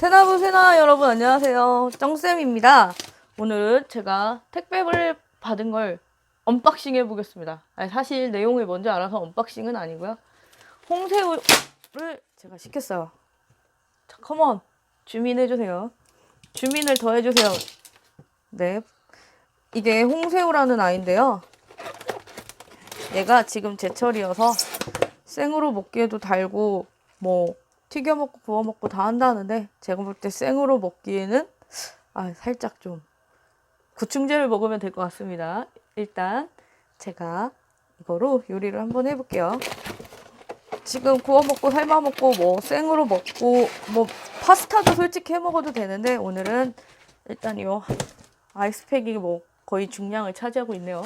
세나부 세나 여러분 안녕하세요. 쩡쌤입니다. 오늘은 제가 택배를 받은 걸 언박싱 해보겠습니다. 아니, 사실 내용을 먼저 알아서 언박싱은 아니고요. 홍새우를 제가 시켰어요. 자, 컴온. 주민해주세요. 주민을 더 해주세요. 네. 이게 홍새우라는 아이인데요. 얘가 지금 제철이어서 생으로 먹기에도 달고 뭐 튀겨 먹고 구워 먹고 다 한다는데 제가 볼 때 생으로 먹기에는 아 살짝 좀 구충제를 먹으면 될 것 같습니다. 일단 제가 이거로 요리를 한번 해볼게요. 지금 구워 먹고 삶아 먹고 뭐 생으로 먹고 뭐 파스타도 솔직히 해 먹어도 되는데 오늘은 일단 이 아이스팩이 뭐 거의 중량을 차지하고 있네요.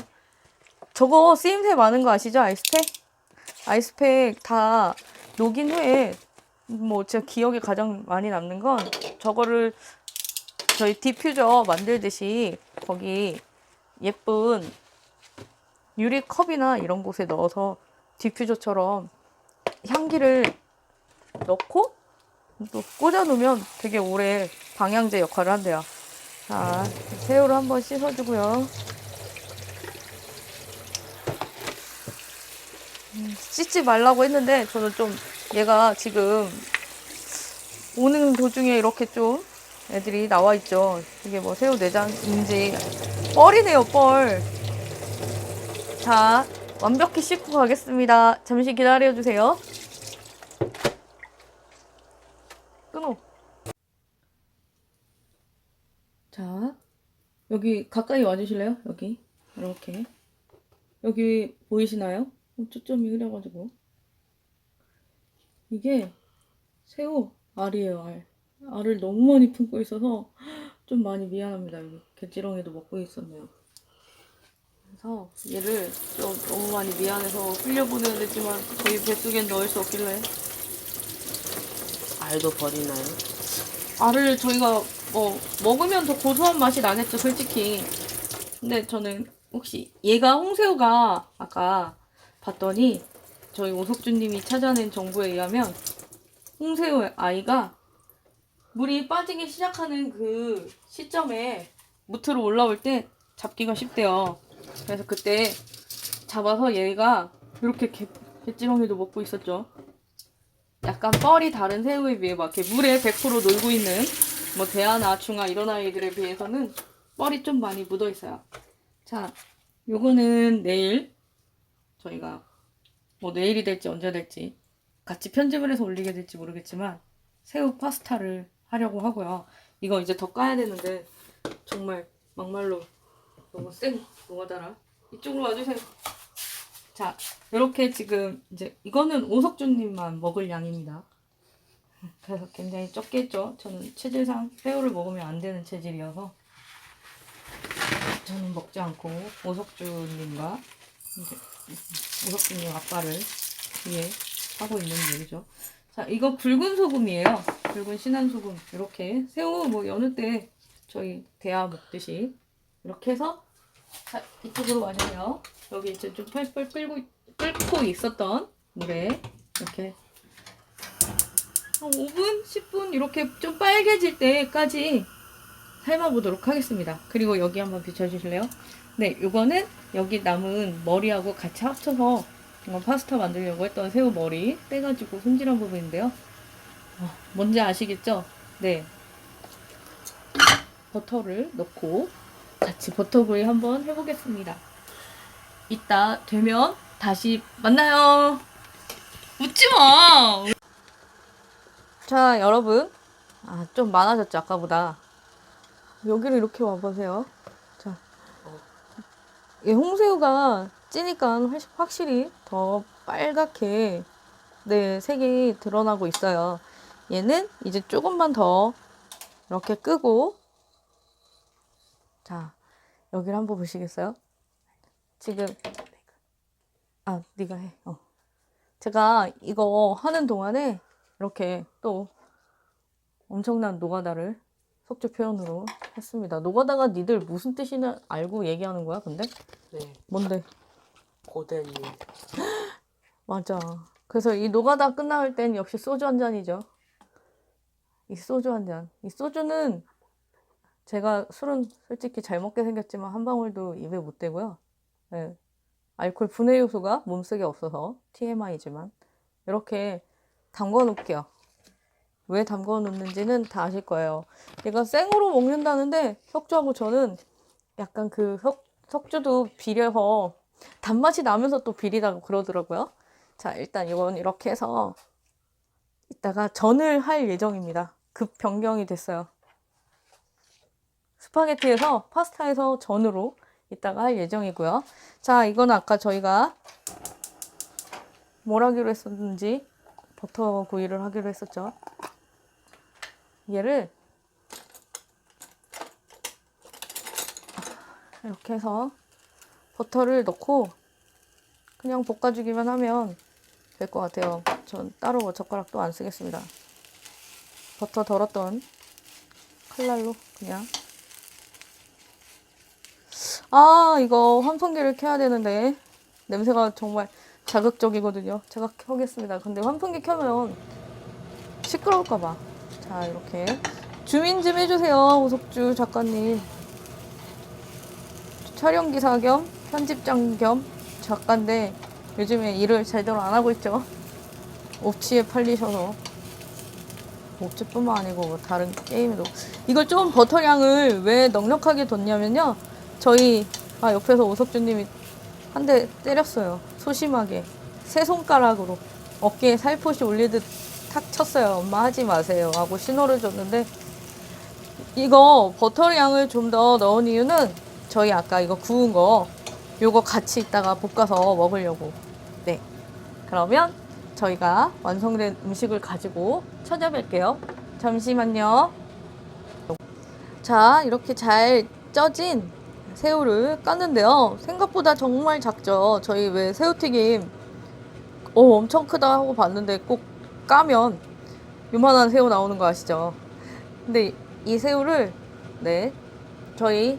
저거 쓰임새 많은 거 아시죠? 아이스팩? 아이스팩 다 녹인 후에 뭐 제가 기억에 가장 많이 남는 건 저거를 저희 디퓨저 만들듯이 거기 예쁜 유리 컵이나 이런 곳에 넣어서 디퓨저처럼 향기를 넣고 또 꽂아 놓으면 되게 오래 방향제 역할을 한대요. 자, 새우를 한번 씻어주고요. 음, 씻지 말라고 했는데 저는 좀 얘가 지금 오는 도중에 이렇게 좀 애들이 나와 있죠. 이게 뭐 새우 내장인지 뻘이네요, 뻘. 자, 완벽히 씻고 가겠습니다. 잠시 기다려 주세요. 끊어. 자, 여기 가까이 와주실래요? 여기 이렇게 여기 보이시나요? 어, 초점이 흐려가지고 이게 새우 알이에요 알. 알을 너무 많이 품고 있어서 좀 많이 미안합니다. 여기 개지렁이도 먹고 있었네요. 그래서 얘를 좀 너무 많이 미안해서 흘려보내야 되지만 저희 뱃속엔 넣을 수 없길래. 알도 버리나요? 알을 저희가 뭐 먹으면 더 고소한 맛이 나겠죠 솔직히. 근데 저는 혹시 얘가 홍새우가 아까 봤더니 저희 오석주님이 찾아낸 정보에 의하면 홍새우 아이가 물이 빠지기 시작하는 그 시점에 무트로 올라올 때 잡기가 쉽대요 그래서 그때 잡아서 얘가 이렇게 개, 개찌렁이도 먹고 있었죠 약간 뻘이 다른 새우에 비해 막 이렇게 물에 100% 놀고 있는 뭐 대하나 중하 이런 아이들에 비해서는 뻘이 좀 많이 묻어 있어요. 자, 요거는 내일 저희가 뭐 내일이 될지 언제 될지 같이 편집을 해서 올리게 될지 모르겠지만 새우 파스타를 하려고 하고요. 이거 이제 더 까야 되는데 정말 막말로 너무 센 노가다라 이쪽으로 와주세요. 자, 이렇게 지금 이제 이거는 오석준님만 먹을 양입니다. 그래서 굉장히 적겠죠. 저는 체질상 새우를 먹으면 안 되는 체질이어서 저는 먹지 않고 오석준님과 이제 오석준님 아빠를 위해 하고 있는 일이죠. 자, 이거 굵은 소금이에요. 굵은 신한 소금. 이렇게 새우 뭐 여느 때 저희 대하 먹듯이 이렇게 해서 자, 이쪽으로 와주세요. 여기 이제 좀 펄펄 끓고, 끓고 있었던 물에 이렇게 한 5분, 10분 이렇게 좀 빨개질 때까지 삶아보도록 하겠습니다. 그리고 여기 한번 비춰주실래요? 네, 이거는 여기 남은 머리하고 같이 합쳐서 파스타 만들려고 했던 새우 머리 떼가지고 손질한 부분인데요. 어, 뭔지 아시겠죠? 네. 버터를 넣고 같이 버터구이 한번 해보겠습니다. 이따 되면 다시 만나요. 웃지 마. 자, 여러분. 아, 좀 많아졌죠, 아까보다. 여기로 이렇게 와보세요. 자. 이 홍새우가 찌니까 확실히 더 빨갛게, 네, 색이 드러나고 있어요. 얘는 이제 조금만 더 이렇게 끄고, 자, 여기를 한번 보시겠어요? 지금, 아, 네가 해. 어. 제가 이거 하는 동안에 이렇게 또 엄청난 노가다를 속주 표현으로 했습니다. 노가다가 니들 무슨 뜻이나 알고 얘기하는 거야, 근데? 네. 뭔데? 고된 일. 맞아. 그래서 이 노가다 끝나올 땐 역시 소주 한 잔이죠. 이 소주 한 잔. 이 소주는 제가 술은 솔직히 잘 먹게 생겼지만 한 방울도 입에 못 대고요. 네. 알코올 분해 요소가 몸속에 없어서 TMI지만 이렇게 담궈 놓을게요. 왜 담궈 놓는지는 다 아실 거예요. 얘가 생으로 먹는다는데 석주하고 저는 약간 그 석, 석주도 비려서 단맛이 나면서 또 비리다고 그러더라고요. 자, 일단 이건 이렇게 해서 이따가 전을 할 예정입니다. 급 변경이 됐어요. 스파게티에서 파스타에서 전으로 이따가 할 예정이고요. 자, 이건 아까 저희가 뭘 하기로 했었는지 버터 구이를 하기로 했었죠. 얘를 이렇게 해서 버터를 넣고 그냥 볶아주기만 하면 될 것 같아요. 전 따로 뭐 젓가락도 안 쓰겠습니다. 버터 덜었던 칼날로 그냥 아 이거 환풍기를 켜야 되는데 냄새가 정말 자극적이거든요. 제가 켜겠습니다. 근데 환풍기 켜면 시끄러울까봐 자 이렇게 주민 좀 해주세요 오석주 작가님 촬영 기사 겸 편집장 겸 작가인데 요즘에 일을 제대로 안 하고 있죠. 옵치에 팔리셔서 옵치뿐만 아니고 뭐 다른 게임에도 이걸 좀 버터량을 왜 넉넉하게 뒀냐면요. 저희 아 옆에서 오석주님이 한 대 때렸어요. 소심하게 세 손가락으로 어깨에 살포시 올리듯 탁 쳤어요. 엄마 하지 마세요 하고 신호를 줬는데 이거 버터량을 좀 더 넣은 이유는 저희 아까 이거 구운 거 요거 같이 있다가 볶아서 먹으려고. 네. 그러면 저희가 완성된 음식을 가지고 찾아뵐게요. 잠시만요. 자, 이렇게 잘 쪄진 새우를 깠는데요. 생각보다 정말 작죠. 저희 왜 새우튀김 어, 엄청 크다 하고 봤는데 꼭 까면 요만한 새우 나오는 거 아시죠? 근데 이 새우를 네 저희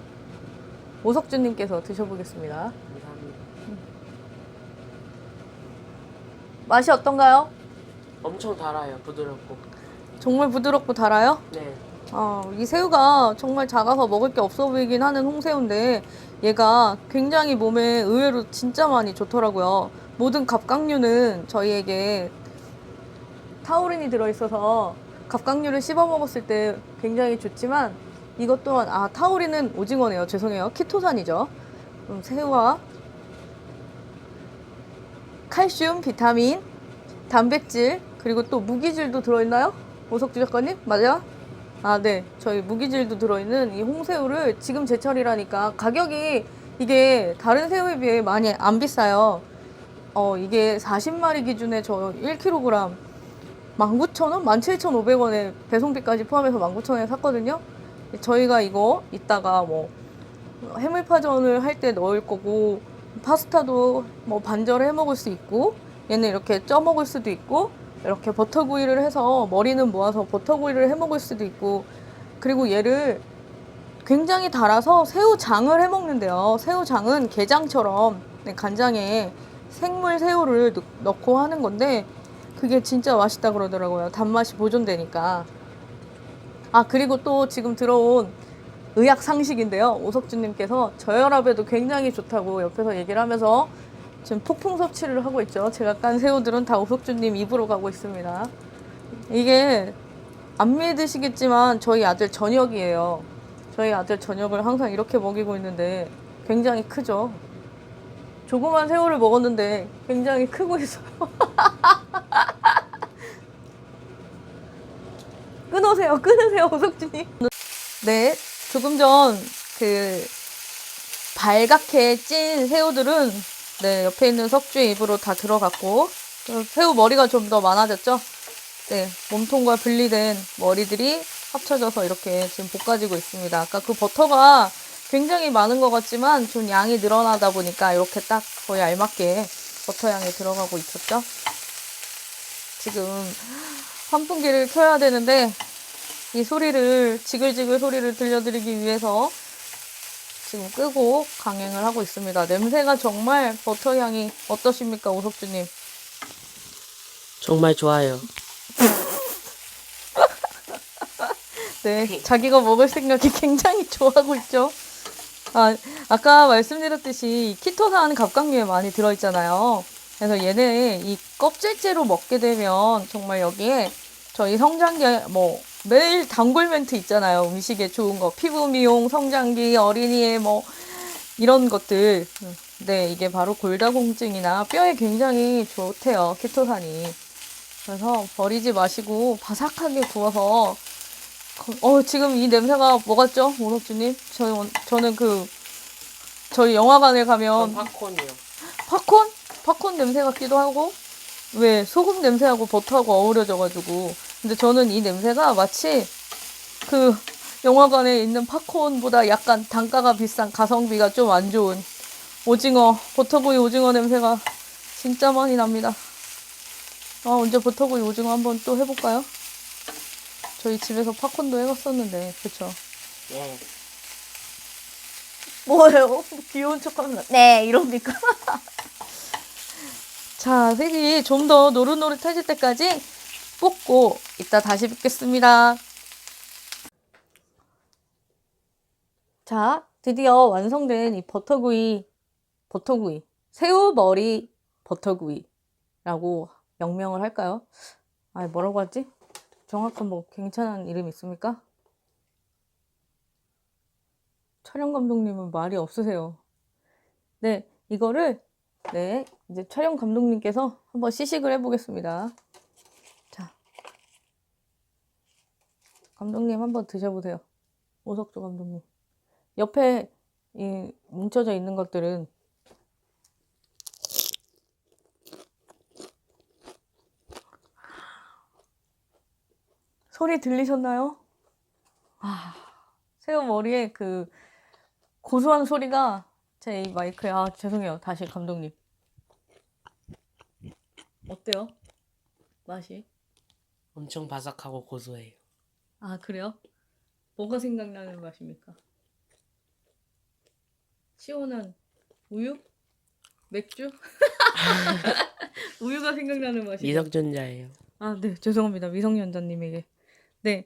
오석주님께서 드셔보겠습니다. 감사합니다. 맛이 어떤가요? 엄청 달아요. 부드럽고. 정말 부드럽고 달아요? 네. 아, 이 새우가 정말 작아서 먹을 게 없어 보이긴 하는 홍새우인데 얘가 굉장히 몸에 의외로 진짜 많이 좋더라고요. 모든 갑각류는 저희에게 타우린이 들어있어서 갑각류를 씹어 먹었을 때 굉장히 좋지만 이것 또한 아 타우린은 오징어네요. 죄송해요. 키토산이죠. 음, 새우와 칼슘, 비타민, 단백질 그리고 또 무기질도 들어있나요? 오석주 작가님 맞아요? 아, 네. 저희 무기질도 들어있는 이 홍새우를 지금 제철이라니까 가격이 이게 다른 새우에 비해 많이 안 비싸요. 어, 이게 40마리 기준에 저 1kg 19,000원? 17,500원에 배송비까지 포함해서 19,000원에 샀거든요. 저희가 이거 이따가 뭐 해물파전을 할 때 넣을 거고 파스타도 뭐 반절해 먹을 수 있고 얘는 이렇게 쪄 먹을 수도 있고 이렇게 버터구이를 해서 머리는 모아서 버터구이를 해 먹을 수도 있고 그리고 얘를 굉장히 달아서 새우장을 해 먹는데요. 새우장은 게장처럼 네, 간장에 생물 새우를 넣- 넣고 하는 건데 그게 진짜 맛있다 그러더라고요. 단맛이 보존되니까. 아 그리고 또 지금 들어온 의학 상식인데요. 오석주님께서 저혈압에도 굉장히 좋다고 옆에서 얘기를 하면서 지금 폭풍 섭취를 하고 있죠. 제가 깐 새우들은 다 오석주님 입으로 가고 있습니다. 이게 안 믿으시겠지만 저희 아들 저녁이에요. 저희 아들 저녁을 항상 이렇게 먹이고 있는데 굉장히 크죠. 조그만 새우를 먹었는데 굉장히 크고 있어요. 끊으세요, 끊으세요, 오석주님. 네, 조금 전 그 발갛게 찐 새우들은 네, 옆에 있는 석주의 입으로 다 들어갔고 또 새우 머리가 좀 더 많아졌죠? 네, 몸통과 분리된 머리들이 합쳐져서 이렇게 지금 볶아지고 있습니다. 아까 그 버터가 굉장히 많은 것 같지만 좀 양이 늘어나다 보니까 이렇게 딱 거의 알맞게 버터 양이 들어가고 있었죠? 지금 환풍기를 켜야 되는데 이 소리를 지글지글 소리를 들려드리기 위해서 지금 끄고 강행을 하고 있습니다. 냄새가 정말 버터 향이 어떠십니까, 오석주님? 정말 좋아요. 네, 자기가 먹을 생각이 굉장히 좋아하고 있죠. 아, 아까 말씀드렸듯이 이 키토산 갑각류에 많이 들어있잖아요. 그래서 얘네 이 껍질째로 먹게 되면 정말 여기에 저희 성장기 뭐 매일 단골 멘트 있잖아요. 음식에 좋은 거 피부 미용, 성장기, 어린이의 뭐 이런 것들. 네, 이게 바로 골다공증이나 뼈에 굉장히 좋대요. 키토산이. 그래서 버리지 마시고 바삭하게 구워서 어 지금 이 냄새가 뭐 같죠, 오석주님? 저 저는 그 저희 영화관에 가면 전 팝콘이요. 팝콘? 팝콘 냄새 같기도 하고 왜 소금 냄새하고 버터하고 어우러져 가지고 근데 저는 이 냄새가 마치 그 영화관에 있는 팝콘보다 약간 단가가 비싼 가성비가 좀 안 좋은 오징어 버터구이 오징어 냄새가 진짜 많이 납니다. 아 언제 버터구이 오징어 한번 또 해볼까요? 저희 집에서 팝콘도 해봤었는데 그쵸? 예. 뭐예요? 귀여운 척 하면 네 이럽니까? 자 색이 좀 더 노릇노릇해질 때까지 볶고 이따 다시 뵙겠습니다. 자 드디어 완성된 이 버터구이 버터구이 새우 머리 버터구이라고 명명을 할까요? 아 뭐라고 하지? 정확한 뭐 괜찮은 이름 있습니까? 촬영 감독님은 말이 없으세요. 네, 이거를 네, 이제 촬영 감독님께서 한번 시식을 해보겠습니다. 감독님 한번 드셔보세요. 오석조 감독님. 옆에 이 뭉쳐져 있는 것들은 소리 들리셨나요? 아, 새우 머리에 그 고소한 소리가 제 이 마이크에 아 죄송해요 다시 감독님 어때요 맛이 엄청 바삭하고 고소해요. 아 그래요 뭐가 생각나는 맛입니까 시원한 우유 맥주 우유가 생각나는 맛이 미성년자예요. 아, 네, 죄송합니다. 미성년자님에게. 네,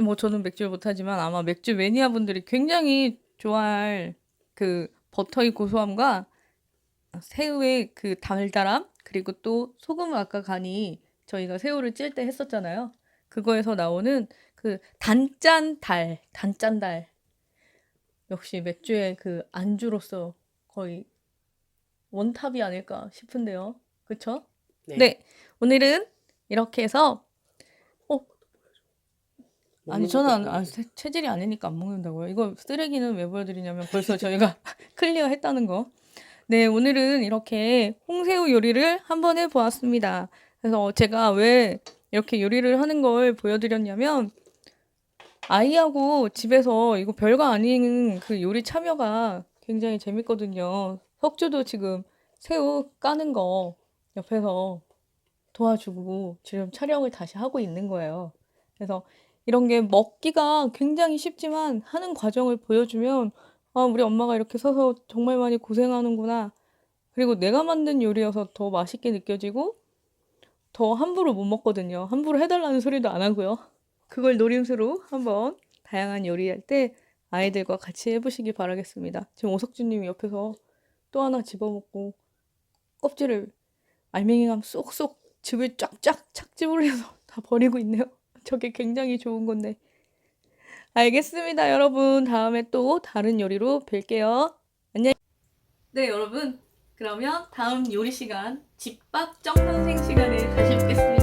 뭐 저는 맥주를 못하지만 아마 맥주 매니아 분들이 굉장히 좋아할 그 버터의 고소함과 새우의 그 달달함 그리고 또 소금을 아까 간이 저희가 새우를 찔 때 했었잖아요. 그거에서 나오는 그 단짠 달, 단짠 달. 역시 맥주의 그 안주로서 거의 원탑이 아닐까 싶은데요. 그쵸? 네. 네, 오늘은 이렇게 해서 어 아니 저는 아, 체질이 아니니까 안 먹는다고요. 이거 쓰레기는 왜 보여드리냐면 벌써 저희가 클리어했다는 거. 네, 오늘은 이렇게 홍새우 요리를 한번 해보았습니다. 그래서 제가 왜 이렇게 요리를 하는 걸 보여드렸냐면 아이하고 집에서 이거 별거 아닌 그 요리 참여가 굉장히 재밌거든요. 석주도 지금 새우 까는 거 옆에서 도와주고 지금 촬영을 다시 하고 있는 거예요. 그래서 이런 게 먹기가 굉장히 쉽지만 하는 과정을 보여주면 아, 우리 엄마가 이렇게 서서 정말 많이 고생하는구나. 그리고 내가 만든 요리여서 더 맛있게 느껴지고 더 함부로 못 먹거든요. 함부로 해달라는 소리도 안 하고요. 그걸 노림수로 한번 다양한 요리할 때 아이들과 같이 해보시기 바라겠습니다. 지금 오석주님이 옆에서 또 하나 집어먹고 껍질을 알맹이감 쏙쏙 즙을 쫙쫙 착즙을 해서 다 버리고 있네요. 저게 굉장히 좋은 건데. 알겠습니다, 여러분. 다음에 또 다른 요리로 뵐게요. 안녕. 네, 여러분. 그러면 다음 요리 시간 집밥 정 선생 시간에 다시 뵙겠습니다.